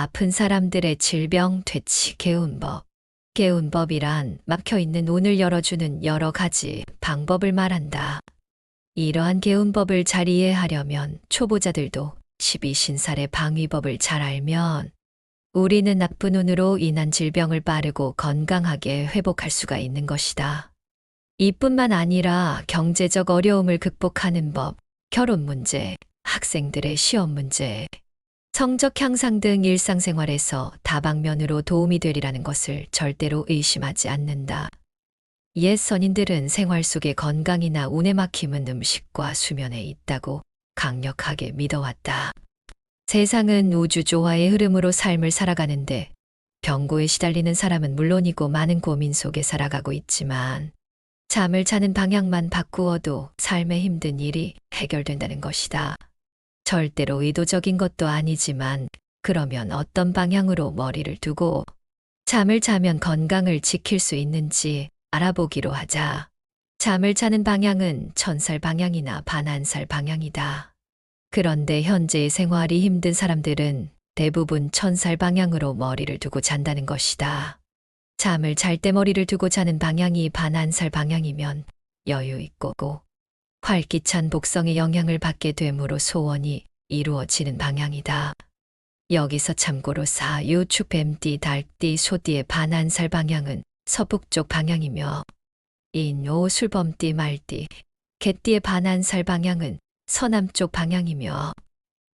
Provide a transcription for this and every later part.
아픈 사람들의 질병 퇴치 개운 법. 개운 법이란 막혀있는 운을 열어주는 여러 가지 방법을 말한다. 이러한 개운 법을 잘 이해하려면 초보자들도 12신살의 방위법을 잘 알면 우리는 나쁜 운으로 인한 질병을 빠르고 건강하게 회복할 수가 있는 것이다. 이뿐만 아니라 경제적 어려움을 극복하는 법, 결혼 문제, 학생들의 시험 문제, 성적 향상 등 일상생활에서 다방면으로 도움이 되리라는 것을 절대로 의심하지 않는다. 옛 선인들은 생활 속의 건강이나 운에 막힘은 음식과 수면에 있다고 강력하게 믿어왔다. 세상은 우주 조화의 흐름으로 삶을 살아가는데 병고에 시달리는 사람은 물론이고 많은 고민 속에 살아가고 있지만 잠을 자는 방향만 바꾸어도 삶의 힘든 일이 해결된다는 것이다. 절대로 의도적인 것도 아니지만 그러면 어떤 방향으로 머리를 두고 잠을 자면 건강을 지킬 수 있는지 알아보기로 하자. 잠을 자는 방향은 천살 방향이나 반한살 방향이다. 그런데 현재의 생활이 힘든 사람들은 대부분 천살 방향으로 머리를 두고 잔다는 것이다. 잠을 잘 때 머리를 두고 자는 방향이 반한살 방향이면 여유 있고 활기찬 복성의 영향을 받게 되므로 소원이 이루어지는 방향이다. 여기서 참고로 사 유, 축 뱀 띠, 달 띠, 소 띠의 반한살 방향은 서북쪽 방향이며 인 오, 술범 띠, 말 띠, 개띠의 반한살 방향은 서남쪽 방향이며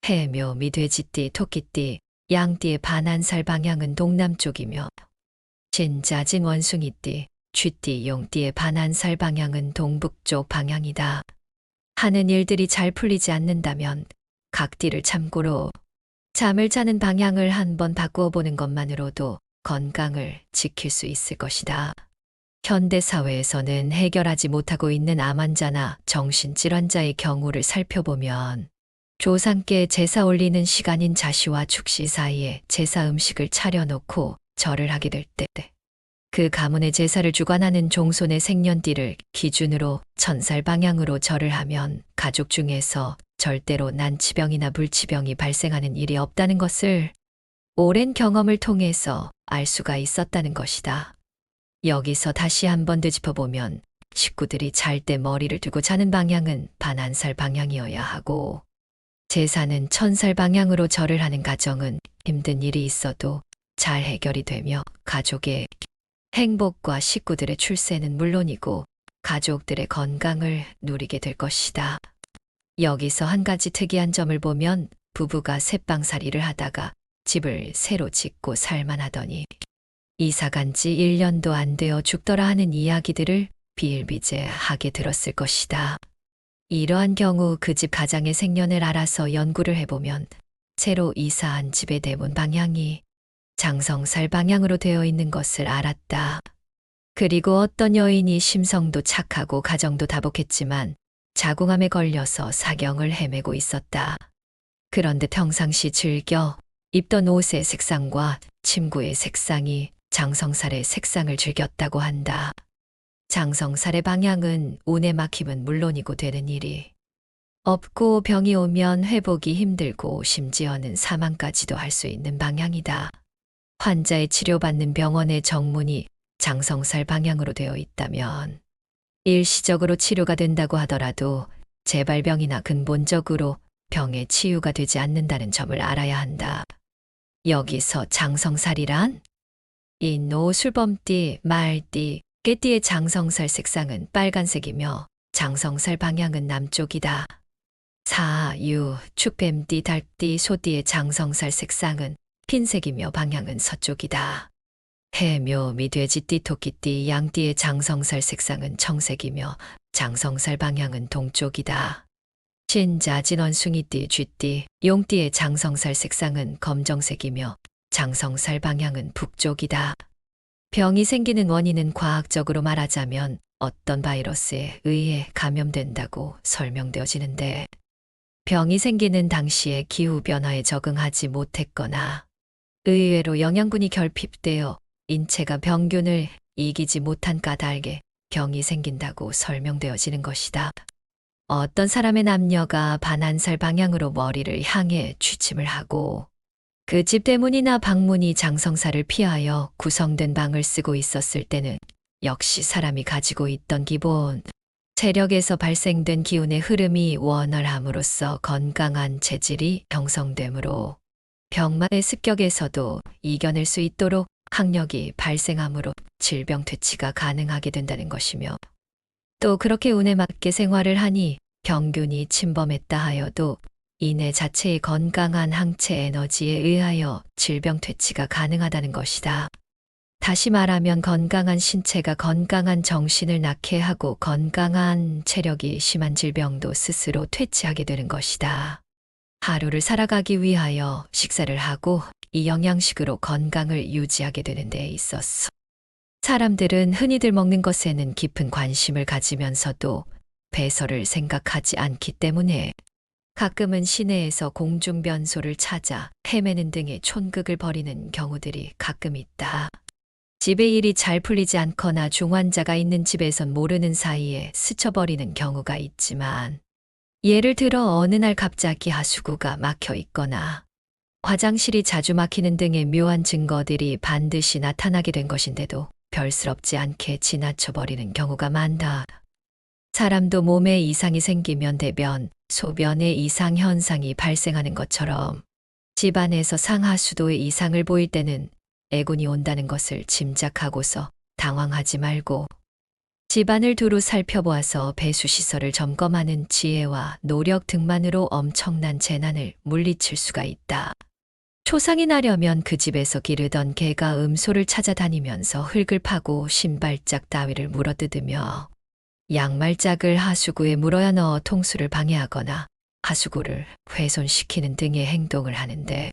해묘, 미돼지 띠, 토끼 띠, 양띠의 반한살 방향은 동남쪽이며 진자 진 원숭이 띠, 쥐띠, 용띠의 반한살 방향은 동북쪽 방향이다. 하는 일들이 잘 풀리지 않는다면 각 띠를 참고로 잠을 자는 방향을 한번 바꾸어 보는 것만으로도 건강을 지킬 수 있을 것이다. 현대 사회에서는 해결하지 못하고 있는 암 환자나 정신질환자의 경우를 살펴보면 조상께 제사 올리는 시간인 자시와 축시 사이에 제사 음식을 차려놓고 절을 하게 될 때, 그 가문의 제사를 주관하는 종손의 생년띠를 기준으로 천살 방향으로 절을 하면 가족 중에서 절대로 난치병이나 불치병이 발생하는 일이 없다는 것을 오랜 경험을 통해서 알 수가 있었다는 것이다. 여기서 다시 한번 되짚어보면 식구들이 잘 때 머리를 두고 자는 방향은 반한살 방향이어야 하고 제사는 천살 방향으로 절을 하는 가정은 힘든 일이 있어도 잘 해결이 되며 가족의 행복과 식구들의 출세는 물론이고 가족들의 건강을 누리게 될 것이다. 여기서 한 가지 특이한 점을 보면 부부가 새빵살이를 하다가 집을 새로 짓고 살만하더니 이사 간 지 1년도 안 되어 죽더라 하는 이야기들을 비일비재하게 들었을 것이다. 이러한 경우 그 집 가장의 생년을 알아서 연구를 해보면 새로 이사한 집의 대문 방향이 장성살 방향으로 되어 있는 것을 알았다. 그리고 어떤 여인이 심성도 착하고 가정도 다복했지만 자궁암에 걸려서 사경을 헤매고 있었다. 그런데 평상시 즐겨 입던 옷의 색상과 침구의 색상이 장성살의 색상을 즐겼다고 한다. 장성살의 방향은 운에 막힘은 물론이고 되는 일이 없고 병이 오면 회복이 힘들고 심지어는 사망까지도 할 수 있는 방향이다. 환자의 치료받는 병원의 정문이 장성살 방향으로 되어 있다면 일시적으로 치료가 된다고 하더라도 재발병이나 근본적으로 병의 치유가 되지 않는다는 점을 알아야 한다. 여기서 장성살이란 이 노술범띠, 말띠, 깨띠의 장성살 색상은 빨간색이며 장성살 방향은 남쪽이다. 사, 유, 축뱀띠, 달띠, 소띠의 장성살 색상은 흰색이며 방향은 서쪽이다. 해묘, 미돼지 띠, 토끼띠, 양띠의 장성살 색상은 청색이며 장성살 방향은 동쪽이다. 신자, 진원숭이띠, 쥐띠, 용띠의 장성살 색상은 검정색이며 장성살 방향은 북쪽이다. 병이 생기는 원인은 과학적으로 말하자면 어떤 바이러스에 의해 감염된다고 설명되어지는데 병이 생기는 당시에 기후변화에 적응하지 못했거나 의외로 영양분이 결핍되어 인체가 병균을 이기지 못한 까닭에 병이 생긴다고 설명되어지는 것이다. 어떤 사람의 남녀가 반한살 방향으로 머리를 향해 취침을 하고 그 집 대문이나 방문이 장성사를 피하여 구성된 방을 쓰고 있었을 때는 역시 사람이 가지고 있던 기본 체력에서 발생된 기운의 흐름이 원활함으로써 건강한 체질이 형성되므로 병마의 습격에서도 이겨낼 수 있도록 학력이 발생하므로 질병 퇴치가 가능하게 된다는 것이며 또 그렇게 운에 맞게 생활을 하니 병균이 침범했다 하여도 인해 자체의 건강한 항체 에너지에 의하여 질병 퇴치가 가능하다는 것이다. 다시 말하면 건강한 신체가 건강한 정신을 낳게 하고 건강한 체력이 심한 질병도 스스로 퇴치하게 되는 것이다. 하루를 살아가기 위하여 식사를 하고 이 영양식으로 건강을 유지하게 되는 데 있었어. 사람들은 흔히들 먹는 것에는 깊은 관심을 가지면서도 배설을 생각하지 않기 때문에 가끔은 시내에서 공중변소를 찾아 헤매는 등의 촌극을 벌이는 경우들이 가끔 있다. 집의 일이 잘 풀리지 않거나 중환자가 있는 집에선 모르는 사이에 스쳐버리는 경우가 있지만 예를 들어 어느 날 갑자기 하수구가 막혀 있거나 화장실이 자주 막히는 등의 묘한 증거들이 반드시 나타나게 된 것인데도 별스럽지 않게 지나쳐버리는 경우가 많다. 사람도 몸에 이상이 생기면 대변, 소변의 이상 현상이 발생하는 것처럼 집안에서 상하수도의 이상을 보일 때는 애군이 온다는 것을 짐작하고서 당황하지 말고 집안을 두루 살펴보아서 배수시설을 점검하는 지혜와 노력 등만으로 엄청난 재난을 물리칠 수가 있다. 초상이 나려면 그 집에서 기르던 개가 음소를 찾아다니면서 흙을 파고 신발짝 따위를 물어뜯으며 양말짝을 하수구에 물어야 넣어 통수를 방해하거나 하수구를 훼손시키는 등의 행동을 하는데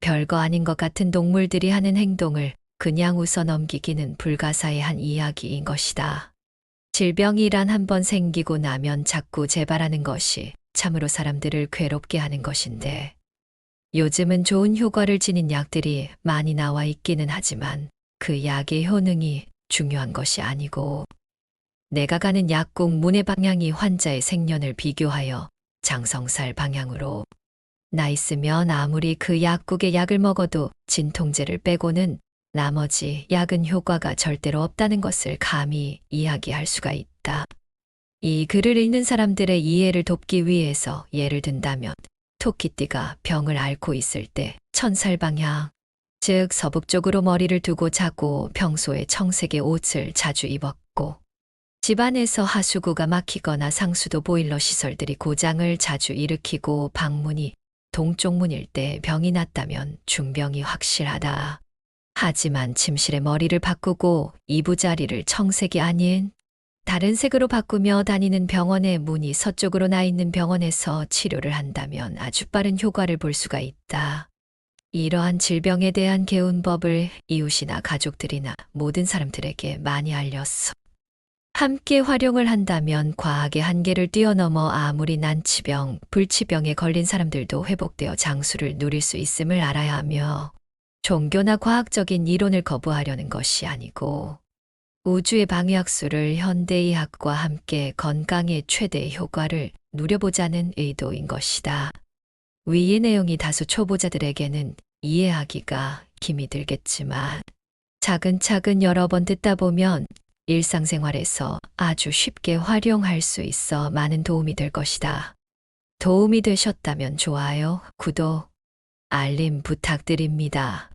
별거 아닌 것 같은 동물들이 하는 행동을 그냥 웃어 넘기기는 불가사의 한 이야기인 것이다. 질병이란 한 번 생기고 나면 자꾸 재발하는 것이 참으로 사람들을 괴롭게 하는 것인데 요즘은 좋은 효과를 지닌 약들이 많이 나와 있기는 하지만 그 약의 효능이 중요한 것이 아니고 내가 가는 약국 문의 방향이 환자의 생년을 비교하여 장성살 방향으로 나 있으면 아무리 그 약국의 약을 먹어도 진통제를 빼고는 나머지 약은 효과가 절대로 없다는 것을 감히 이야기할 수가 있다. 이 글을 읽는 사람들의 이해를 돕기 위해서 예를 든다면 토끼띠가 병을 앓고 있을 때 천살 방향, 즉 서북쪽으로 머리를 두고 자고 평소에 청색의 옷을 자주 입었고 집안에서 하수구가 막히거나 상수도 보일러 시설들이 고장을 자주 일으키고 방문이 동쪽 문일 때 병이 났다면 중병이 확실하다. 하지만 침실에 머리를 바꾸고 이부자리를 청색이 아닌 다른 색으로 바꾸며 다니는 병원의 문이 서쪽으로 나 있는 병원에서 치료를 한다면 아주 빠른 효과를 볼 수가 있다. 이러한 질병에 대한 개운법을 이웃이나 가족들이나 모든 사람들에게 많이 알렸어. 함께 활용을 한다면 과학의 한계를 뛰어넘어 아무리 난치병, 불치병에 걸린 사람들도 회복되어 장수를 누릴 수 있음을 알아야 하며 종교나 과학적인 이론을 거부하려는 것이 아니고 우주의 방해학수를 현대의학과 함께 건강의 최대 효과를 누려보자는 의도인 것이다. 위의 내용이 다소 초보자들에게는 이해하기가 힘이 들겠지만 차근차근 여러 번 듣다 보면 일상생활에서 아주 쉽게 활용할 수 있어 많은 도움이 될 것이다. 도움이 되셨다면 좋아요, 구독, 알림 부탁드립니다.